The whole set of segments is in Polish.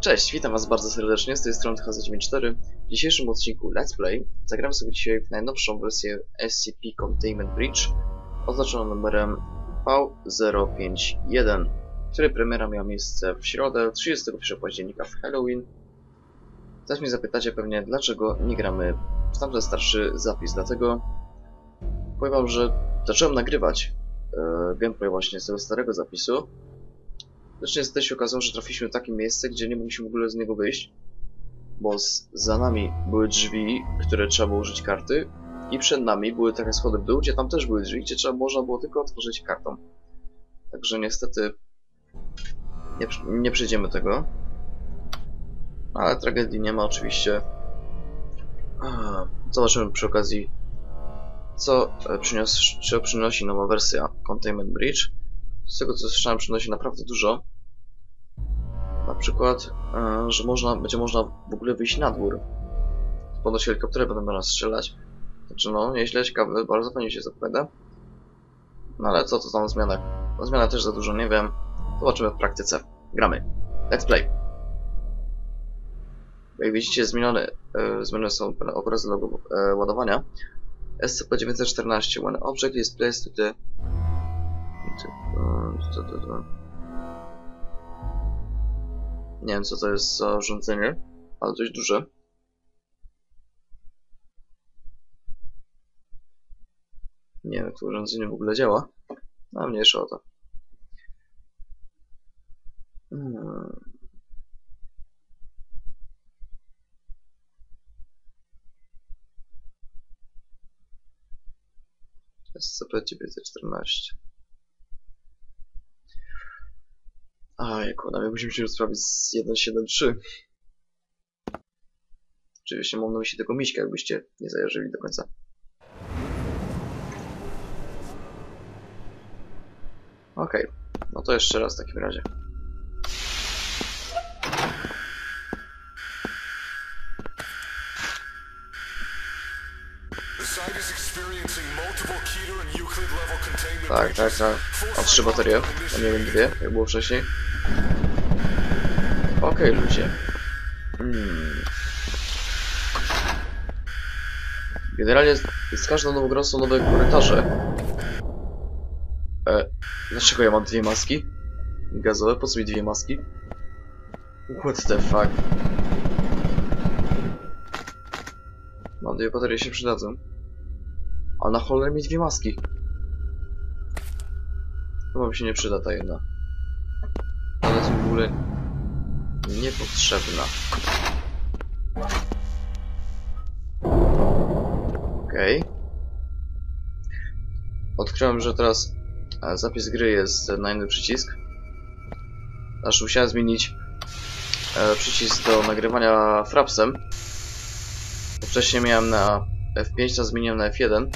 Cześć, witam was bardzo serdecznie, z tej strony THZ94. W dzisiejszym odcinku Let's Play zagramy sobie dzisiaj w najnowszą wersję SCP Containment Breach oznaczoną numerem V051, której premiera miała miejsce w środę 31 października w Halloween. Teraz mnie zapytacie pewnie, dlaczego nie gramy w tamten starszy zapis, dlatego powiem wam, że zacząłem nagrywać e, gameplay właśnie z tego starego zapisu, Lecz niestety się okazało, że trafiliśmy w takie miejsce, gdzie nie mogliśmy w ogóle z niego wyjść, bo z, za nami były drzwi, które trzeba było użyć karty i przed nami były takie schody w dół, gdzie tam też były drzwi, gdzie trzeba można było tylko otworzyć kartą. Także niestety nie, nie przejdziemy tego. Ale tragedii nie ma oczywiście. Zobaczymy przy okazji, co e, czy przynosi nowa wersja Containment Breach. Z tego co słyszałem przynosi naprawdę dużo. Na przykład, e, że można, będzie można w ogóle wyjść na dwór. Ponoć helikoptery będą do nas strzelać. Znaczy no, nieźle, ciekawe, bardzo fajnie się zapowiada. No ale co to tam o zmianach? O też za dużo nie wiem. Zobaczymy w praktyce. Gramy. Let's play. Jak widzicie, zmienione, e, są obrazy logo e, ładowania. SCP-914. When object is placed to the co to, to? Nie wiem co to jest za urządzenie, ale dość duże. Nie wiem jak to urządzenie w ogóle działa, ale mniejsza o to. Hmm. SCP-914 Nawet musimy się rozprawić z 1.7.3. Oczywiście mam na myśli tego miśka, jakbyście nie zajarzyli do końca. Okej, okay. no to jeszcze raz w takim razie. Tak, tak, tak. O trzy baterie, a nie wiem dwie, jak było wcześniej. Okej, okay, ludzie. Hmm. Generalnie z, z każdą nową grą są nowe korytarze. E, dlaczego ja mam dwie maski? Gazowe? Po co mi dwie maski? What the fuck? Mam dwie baterie się przydadzą. A na cholerę mi dwie maski. Chyba mi się nie przyda ta jedna. Ale jest w ogóle niepotrzebna. Okej. Okay. Odkryłem, że teraz e, zapis gry jest na inny przycisk. Aż musiałem zmienić e, przycisk do nagrywania frapsem. Wcześniej miałem na F5, teraz zmieniłem na F1.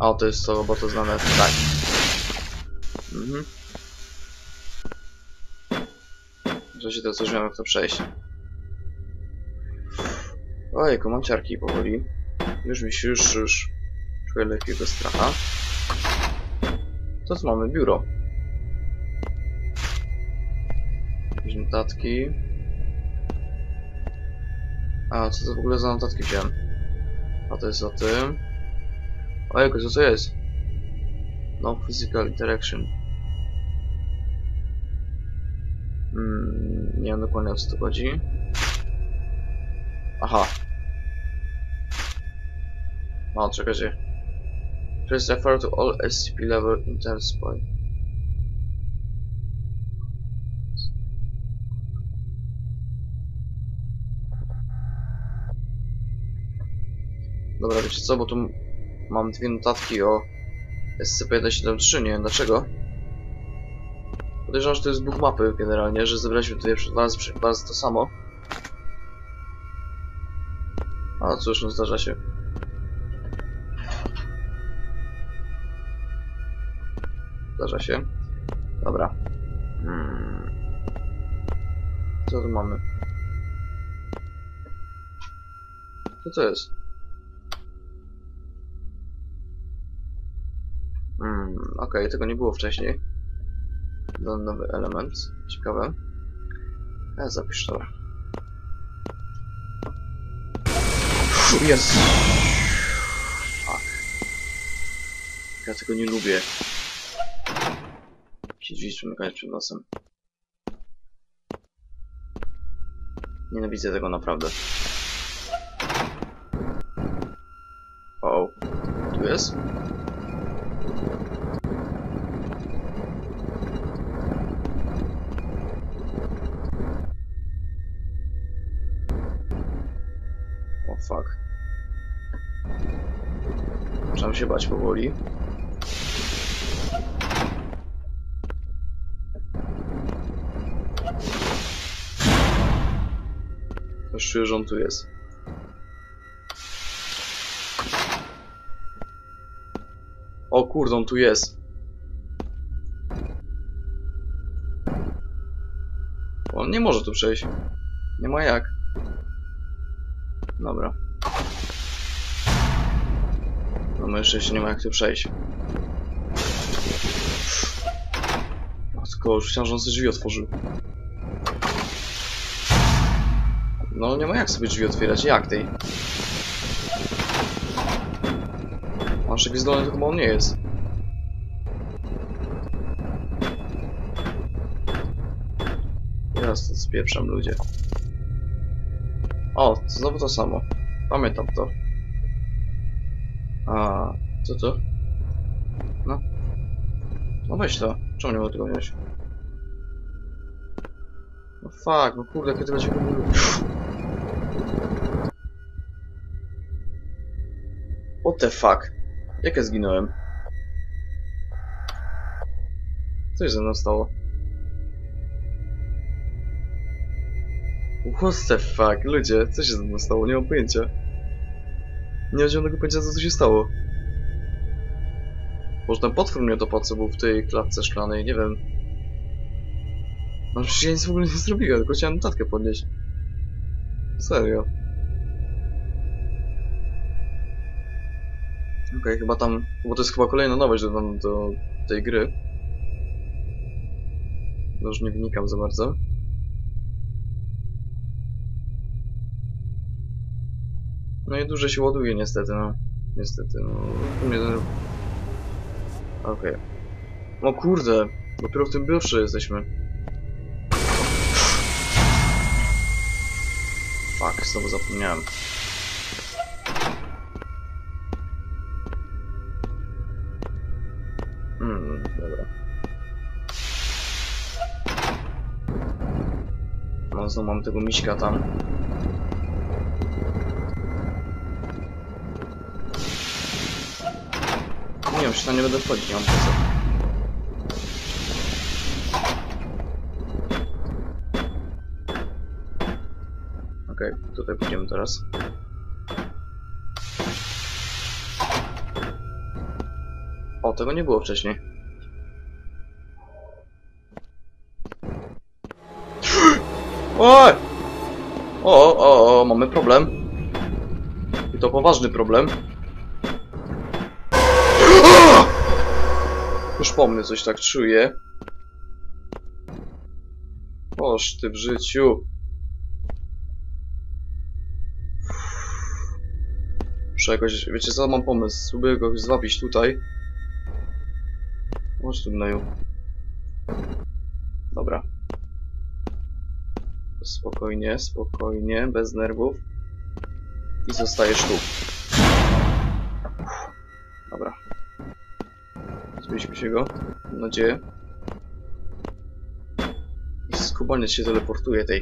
O, to jest to, bo to znane tak. Mhm. Że się teraz już wiem jak to przejść. Ojejku, mam ciarki powoli. Już mi się, już, już czuję lepiej bez stracha. To co mamy? Biuro. Jakieś notatki. A, co to w ogóle za notatki wziąłem? A to jest o tym. Ojej, co to jest? No physical interaction. Hmm, nie wiem dokładnie o co to chodzi. Aha. No, czekajcie. Press refer to all SCP level intense point. Dobra, wiecie co, bo tu Mam dwie notatki o SCP-173, nie wiem dlaczego. Podejrzewam, że to jest bug mapy generalnie, że zebraliśmy tutaj dwa razy to samo. A cóż, no zdarza się. Zdarza się. Dobra. Hmm. Co tu mamy? Co to jest? Hmm, okej, tego nie było wcześniej. No, nowy element. Ciekawe. Ja zapisz to. Jest. Fuck. Ja tego nie lubię. Jakieś drzwi przymykać przed nosem. Nienawidzę tego naprawdę. O, tu jest? O fuck. Zaczynam się bać powoli. Czuję, że on tu jest. O kurde, on tu jest. On nie może tu przejść. Nie ma jak. Dobra. No my jeszcze się nie ma jak tu przejść. O, tylko już chciałem, że on sobie drzwi otworzył. No nie ma jak sobie drzwi otwierać, jak tej? Masz jakiś zdolny, to chyba on nie jest. Teraz to spieprzam ludzie. O, to znowu to samo. Pamiętam to. A, co to? No. No weź to. Czemu nie mogę tego wziąć? No fuck, no kurde, kiedy będzie What the fuck? Jak ja zginąłem? Co się ze mną stało? What the fuck? Ludzie, co się ze mną stało? Nie mam pojęcia. Nie mam zielonego pojęcia, co się stało. Może ten potwór mnie co był w tej klatce szklanej, nie wiem. No przecież ja nic w ogóle nie zrobiłem, tylko chciałem notatkę podnieść. Serio. Okej, chyba tam... Bo to jest chyba kolejna nowość do, do tej gry. No już nie wnikam za bardzo. No i dużo się ładuje niestety, no. Niestety, no. Okej. No kurde, dopiero w tym biosze jesteśmy. Znowu zapomniałem. Hmm, dobra. No, znowu mam tego miśka tam. Nie wiem, czy tam nie będę wchodzić, nie mam po co. Okej, tutaj pójdziemy teraz. O, tego nie było wcześniej. Oj! O, o, o, mamy problem. I to poważny problem. Już po mnie coś tak czuję. Oż ty w życiu. Muszę jakoś, wiecie co, mam pomysł. Spróbuję go zwabić tutaj. Chodź tu gnoju. Dobra. Spokojnie, spokojnie, bez nerwów. I zostajesz tu. Dobra. Zbiliśmy się go. Mam nadzieję. Skubaniec się teleportuje tej.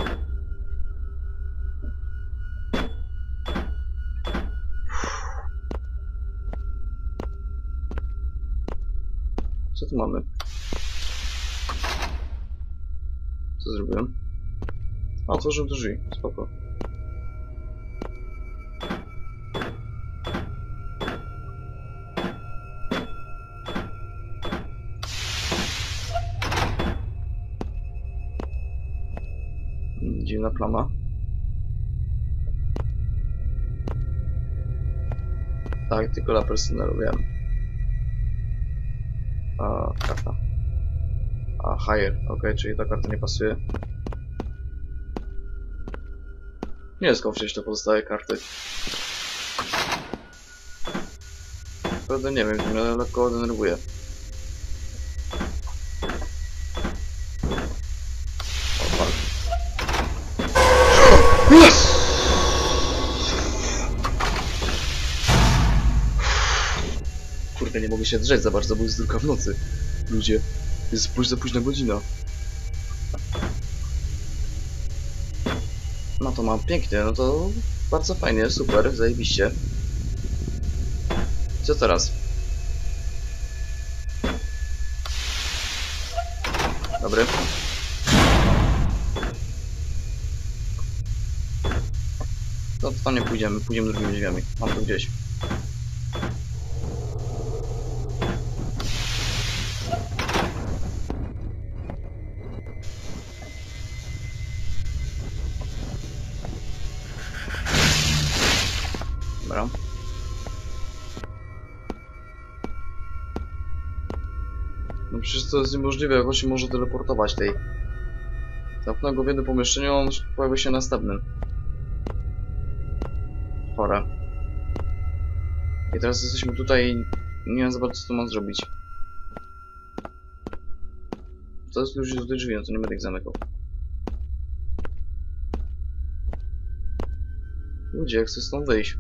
Tu mamy? Co zrobiłem? A, otworzyłem drzwi. Spoko. Dziwna plama. Tak, tylko dla personelu, wiem. A, karta. A, higher, okej, czyli ta karta nie pasuje. Nie skąd wziąć te pozostałe karty. Prawda nie wiem, mnie lekko denerwuje. Kurde, nie mogę się drzeć za bardzo, bo jest druga w nocy. Ludzie, jest późna, późna godzina. No to mam pięknie, no to bardzo fajnie, super, zajebiście. Co teraz? Dobry. No to tam nie pójdziemy, pójdziemy drugimi drzwiami. Mam to gdzieś. Przecież to jest niemożliwe, jak on się może teleportować tej. Zamknął go w jednym pomieszczeniu, on pojawia się następnym. Chore. I teraz jesteśmy tutaj i nie wiem za bardzo co tu mam zrobić. To jest już do drzwi, no to nie będę ich zamykał. Ludzie, jak chcę stąd wyjść.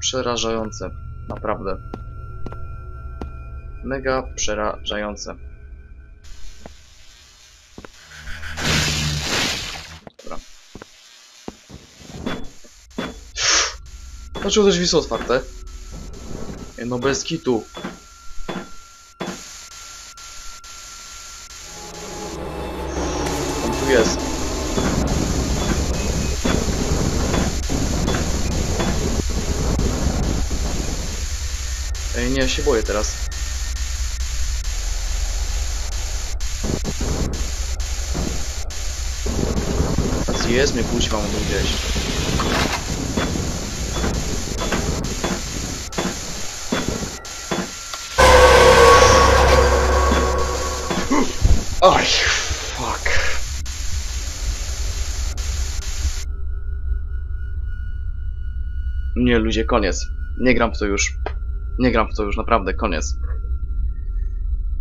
Przerażające. Naprawdę. Mega przerażające. Dobra. Dlaczego te drzwi są otwarte? No bez kitu. On tu jest. Ej, nie, się boję teraz. Jest mnie kuźwa, tu gdzieś. Oj, fuck. Nie, ludzie, koniec. Nie gram w to już. Nie gram w to już, naprawdę, koniec.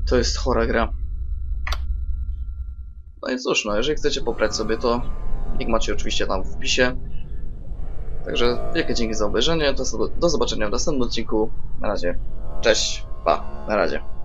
To jest chora gra. No i cóż, no, jeżeli chcecie pobrać sobie to, link macie oczywiście tam w wpisie. Także wielkie dzięki za obejrzenie, do, do zobaczenia w następnym odcinku. Na razie, cześć, pa, na razie.